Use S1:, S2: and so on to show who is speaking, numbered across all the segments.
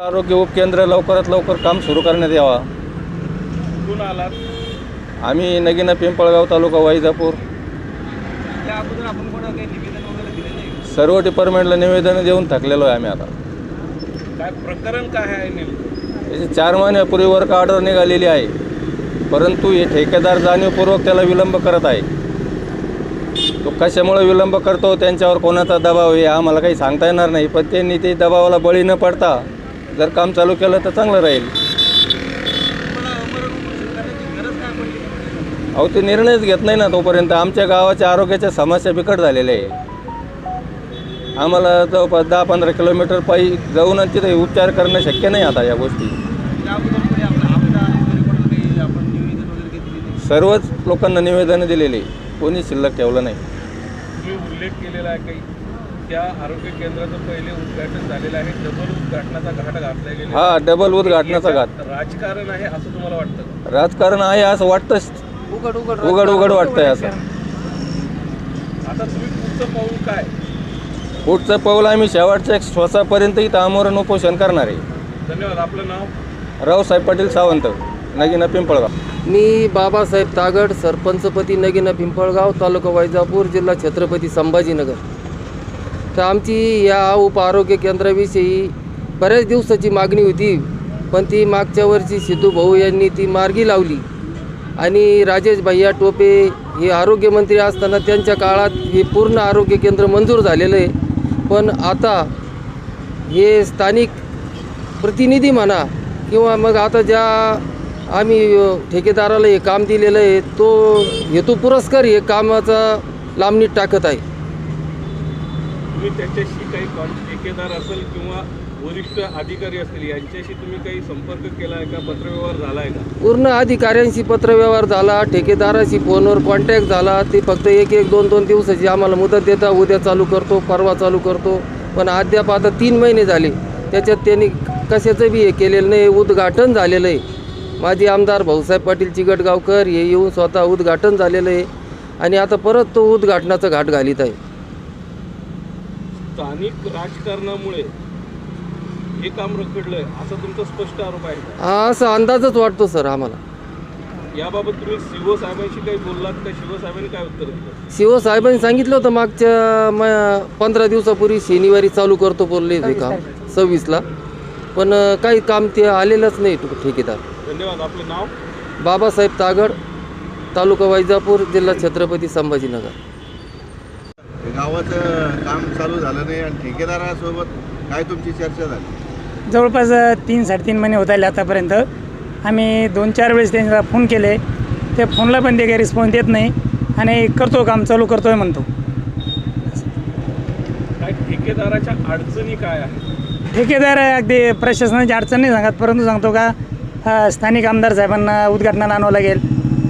S1: आरोग्य उपकेंद्र लवकरात लवकर काम सुरू करण्यात यावा.
S2: कुठून आलात?
S1: आम्ही नगीना पिंपळगाव तालुका वैजापूर.
S2: त्या अगोदर आपण कोणा काही निवेदन वगैरे दिले नाही?
S1: सर्व डिपार्टमेंटला निवेदन देऊन थकलेलो आहे आम्ही आता.
S2: काय प्रकरण काय आहे नेमकं?
S1: याची चार महिन्यापूर्वी वर्क ऑर्डर निघालेली आहे. परंतु हे ठेकेदार जाणीवपूर्वक त्याला विलंब करत आहे. तो कशामुळे विलंब करतो त्यांच्यावर कोणाचा दबाव आहे आम्हाला काही सांगता येणार नाही. पण त्यांनी ते दबावाला बळी न पडता जर काम चालू केलं तर चांगलं राहील. अहो ते निर्णयच घेत नाही ना तोपर्यंत. आमच्या गावाच्या आरोग्याच्या समस्या बिकट झालेल्या आहे आम्हाला जवळपास दहा पंधरा किलोमीटर पायी जाऊन तिथे उपचार करणं शक्य नाही आता या गोष्टी. सर्वच लोकांना निवेदनं दिलेली कोणी शिल्लक ठेवलं नाही.
S2: उल्लेख केलेला आहे काही? त्या आरोग्य केंद्राचं पहिले उद्घाटन झालेलं आहे. डबल उद्घाटनाचा घाट घातला गेला
S1: हा डबल उद्घाटनाचा घात
S2: राजकारण आहे असं तुम्हाला वाटतं?
S1: राजकारण आहे असं वाटतंच.
S2: उघड उघड
S1: उघड उघड वाटतंय असं.
S2: आता तुम्ही पुढचं पाऊल काय?
S1: पुढचं पाऊल आम्ही शेवटच्या श्वासापर्यंत इथं आमरण उपोषण करणार आहे.
S2: धन्यवाद. आपलं नाव?
S1: रावसाहेब पाटील सावंत नगीना पिंपळगाव.
S3: मी बाबासाहेब तागड सरपंचपती नगीना पिंपळगाव तालुका वैजापूर जिल्हा छत्रपती संभाजीनगर. तर आमची या उप आरोग्य केंद्राविषयी बऱ्याच दिवसाची मागणी होती पण ती मागच्या वर्षी सिद्धू भाऊ यांनी ती मार्गी लावली. आणि राजेश भैया टोपे हे आरोग्यमंत्री असताना त्यांच्या काळात हे पूर्ण आरोग्य केंद्र मंजूर झालेलं आहे. पण आता हे स्थानिक प्रतिनिधी म्हणा किंवा मग आता ज्या आम्ही ठेकेदाराला हे काम दिलेलं आहे तो हेतू पुरस्कार हे कामाचा लांबणीत टाकत आहे.
S2: तुम्ही त्याच्याशी काही कॉन ठेकेदार असेल किंवा वरिष्ठ अधिकारी असतील यांच्याशी तुम्ही काही संपर्क केला आहे का? पत्रव्यवहार झाला आहे का?
S3: पूर्ण अधिकाऱ्यांशी पत्रव्यवहार झाला ठेकेदाराशी फोनवर कॉन्टॅक्ट झाला. ते फक्त एक एक दोन दोन दिवसाची आम्हाला मुदत देता उद्या चालू करतो परवा चालू करतो. पण अद्याप आता तीन महिने झाले. त्याच्यात त्यांनी कशाचं बी हे केलेलं नाही उद्घाटन झालेलं आहे. माजी आमदार भाऊसाहेब पाटील चिकटगावकर हे येऊन स्वतः उद्घाटन झालेलं आहे. आणि आता परत तो उद्घाटनाचा घाट घालीत आहे.
S2: स्थानिक राजकारणामुळे हे काम रखडलंय असा तुमचा स्पष्ट आरोप आहे का?
S3: हा असा अंदाजच वाटतो सर आम्हाला.
S2: याबाबत तुम्ही सीओ साहेबांशी काही बोललात का? शिवसाहेबांनी काय उत्तर दिलं?
S3: शिवसाहेबांनी सांगितलं होतं मागच्या म पंधरा दिवसापूर्वी शनिवारी चालू करतो बोलले ते काम सव्वीसला. पण अं, काही काम ते आलेलंच नाही ठे- ठेकेदार.
S2: धन्यवाद. आपलं नाव?
S3: बाबासाहेब तागड तालुका वैजापूर जिल्हा छत्रपती संभाजीनगर.
S4: गावाचं काम चालू झालं नाही आणि ठेकेदारासोबत काय तुमची चर्चा झाली?
S5: जवळपास तीन साडेतीन महिने होत आले आतापर्यंत. आम्ही दोन चार वेळेस त्यांना फोन केले. त्या फोनला पण ते काही रिस्पॉन्स देत नाही. आणि करतो काम चालू करतोय म्हणतो.
S2: काय ठेकेदाराच्या अडचणी काय आहेत?
S5: ठेकेदार अगदी प्रशासनाची अडचण नाही सांगत परंतु सांगतो का अ, स्थानिक आमदार साहेबांना उद्घाटनाला आणावं लागेल.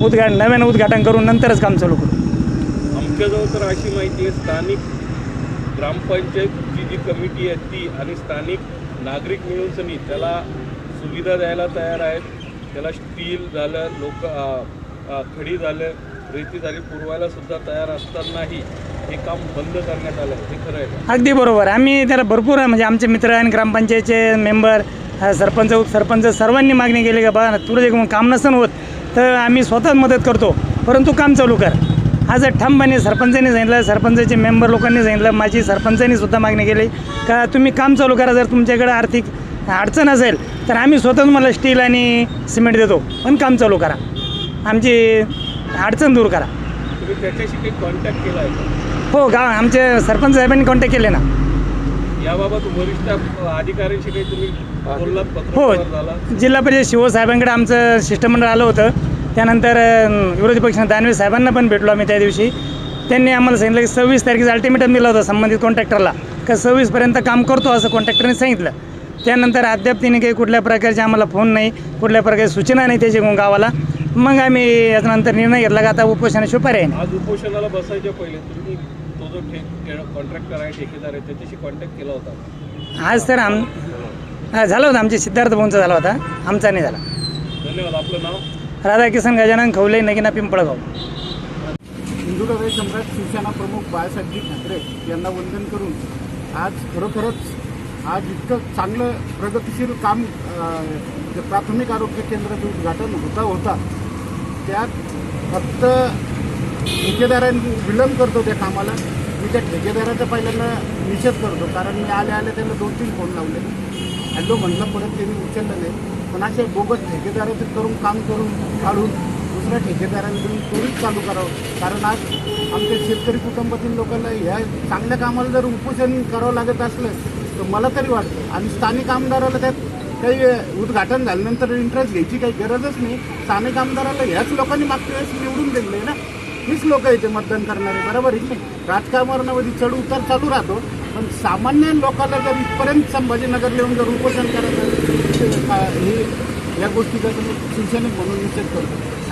S5: उद्घाटन नव्यानं उद्घाटन करून नंतरच काम चालू करू.
S2: आमच्याजवळ तर अशी माहिती आहे स्थानिक ग्रामपंचायतची जी कमिटी आहे ती आणि स्थानिक नागरिक मिळून सनी त्याला सुविधा द्यायला तयार आहेत. त्याला स्टील झालं लोक खडी झालं रेती झाली पुरवायला सुद्धा तयार असतानाही हे काम बंद करण्यात आलं हे खरं आहे.
S5: अगदी बरोबर. आम्ही त्याला भरपूर म्हणजे आमचे मित्र आणि ग्रामपंचायतचे मेंबर अ, सरपंच उपसरपंच सर्वांनी मागणी केली का बा तुला जे काम नसन होत तर आम्ही स्वतःच मदत करतो. परंतु काम चालू कर. आज ठामपणे सरपंचांनी सांगितलं सरपंचाचे मेंबर लोकांनी सांगितलं माझी सरपंचांनी सुद्धा मागणी केली. का तुम्ही काम चालू करा जर तुमच्याकडे आर्थिक अडचण असेल तर आम्ही स्वतः तुम्हाला स्टील आणि सिमेंट देतो पण काम चालू करा. आमची अडचण दूर करा.
S2: तुम्ही त्याच्याशी काही कॉन्टॅक्ट केला आहे का?
S5: हो गाव आमचे सरपंच साहेबांनी कॉन्टॅक्ट केले ना.
S2: याबाबत वरिष्ठ अधिकाऱ्यांशी काही तुम्ही बोललात
S5: हो जिल्हा परिषद शिवसाहेबांकडे आमचं शिष्टमंडळ आलं होतं. त्यानंतर विरोधी पक्ष दानवे साहेबांना पण भेटलो आम्ही त्या दिवशी. त्यांनी आम्हाला सांगितलं की सव्वीस तारखेचा अल्टिमेटम दिला होता संबंधित कॉन्ट्रॅक्टरला का सव्वीसपर्यंत काम करतो असं कॉन्ट्रॅक्टरने सांगितलं. त्यानंतर अद्याप तिने काही कुठल्या प्रकारचे आम्हाला फोन नाही कुठल्या प्रकारची सूचना नाही त्याची गावाला. मग आम्ही याच्यानंतर निर्णय घेतला का आता उपोषणाशिवाय पर्याय नाही
S2: आज उपोषणाला बसायच्या पहिले तुम्ही तो जो कॉन्ट्रॅक्टर आहे ठेकेदार आहे त्याच्याशी कॉन्टॅक्ट केला होता.
S5: आज तर आम झालं होतं आमचे सिद्धार्थ भाऊंचा झाला होता. आमचा नाही झाला.
S2: धन्यवाद. आपलं नाव?
S5: राधाकिशन गजानन खवले नगिना पिंपळगाव.
S6: हिंदू सम्राट शिवसेना प्रमुख बाळासाहेबजी ठाकरे यांना वंदन करून आज खरोखरच आज इतकं चांगलं प्रगतिशील काम जे प्राथमिक आरोग्य केंद्राचं उद्घाटन होता होता त्यात फक्त ठेकेदारांनी विलंब करतो त्या कामाला. मी त्या ठेकेदाराचा पहिल्यांदा निषेध करतो कारण मी आले आले त्यांना दोन तीन फोन लावले. हॅलो म्हणलं परत त्यांनी उचललं नाही. पण असे बोगस ठेकेदाराचं करून काम करून काढून दुसऱ्या ठेकेदारांकडून त्वरित चालू करावं. कारण आज आमच्या शेतकरी कुटुंबातील लोकांना ह्या चांगल्या कामाला जर उपोषण करावं लागत असलं तर मला तरी वाटतं. आणि स्थानिक आमदाराला त्यात काही उद्घाटन झाल्यानंतर इंटरेस्ट घ्यायची काही गरजच नाही. स्थानिक आमदाराला ह्याच लोकांनी मागच्या वेळेस निवडून दिले आहे ना. हीच लोक येते मतदान करणारे बरोबर आहे की नाही? राजकारणामध्ये चढ उतार चालू राहतो. पण सामान्य लोकांना जर इथपर्यंत संभाजीनगर येऊन जर उपोषण करायचं हे या गोष्टीचा तुम्ही शिवसैनिक म्हणून निश्चित करतो.